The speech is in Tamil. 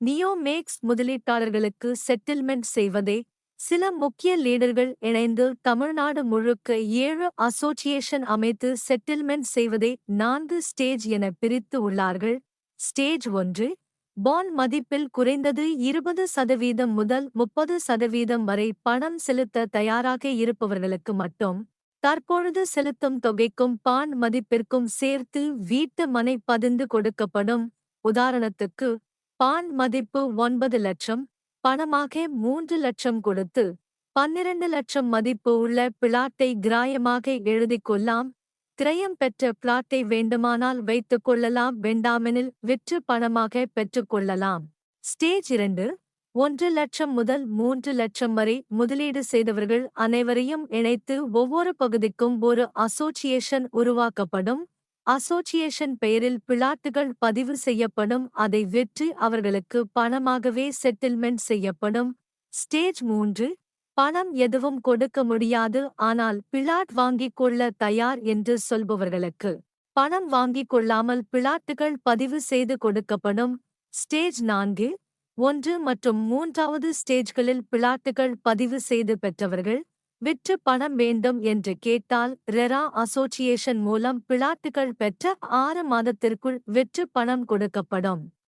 நியோமேக்ஸ் முதலீட்டாளர்களுக்கு செட்டில்மெண்ட் செய்வதே சில முக்கிய லீடர்கள் இணைந்து தமிழ்நாடு முழுக்க ஏழு அசோசியேஷன் அமைத்து செட்டில்மெண்ட் செய்வதை நான்கு ஸ்டேஜ் என பிரித்து உள்ளார்கள். ஸ்டேஜ் ஒன்று பாண்ட் மதிப்பில் குறைந்தது இருபது சதவீதம் முதல் முப்பது சதவீதம் வரை பணம் செலுத்த தயாராக இருப்பவர்களுக்கு மட்டும் தற்பொழுது செலுத்தும் தொகைக்கும் பான் மதிப்பிற்கும் சேர்த்து வீட்டு மனை பதிந்து கொடுக்கப்படும். உதாரணத்துக்கு பான் மதிப்பு ஒன்பது லட்சம் பணமாக மூன்று லட்சம் கொடுத்து பன்னிரண்டு லட்சம் மதிப்பு உள்ள பிளாட்டை கிராயமாக எழுதிக் கொள்ளலாம். திரயம் பெற்ற பிளாட்டை வேண்டுமானால் வைத்துக் கொள்ளலாம் வேண்டாமெனில் விற்று பணமாக பெற்றுக் கொள்ளலாம். ஸ்டேஜ் இரண்டு ஒன்று லட்சம் முதல் மூன்று லட்சம் வரை முதலீடு செய்தவர்கள் அனைவரையும் இணைத்து ஒவ்வொரு பகுதிக்கும் ஒரு அசோசியேஷன் உருவாக்கப்படும். அசோசியேஷன் பெயரில் பிளாட்டுகள் பதிவு செய்யப்படும் அதை விற்று அவர்களுக்கு பணமாகவே செட்டில்மெண்ட் செய்யப்படும். ஸ்டேஜ் மூன்று பணம் எதுவும் கொடுக்க முடியாது ஆனால் பிளாட் வாங்கிக் கொள்ள தயார் என்று சொல்பவர்களுக்கு பணம் வாங்கிக் கொள்ளாமல் பிளாட்டுகள் பதிவு செய்து கொடுக்கப்படும். ஸ்டேஜ் நான்கு ஒன்று மற்றும் மூன்றாவது ஸ்டேஜ்களில் பிளாட்டுகள் பதிவு செய்து பெற்றவர்கள் விற்று பணம் வேண்டும் என்று கேட்டால் ரெரா அசோசியேஷன் மூலம் பிளாட்டுகள் பெற்ற ஆறு மாதத்திற்குள் விற்று பணம் கொடுக்கப்படும்.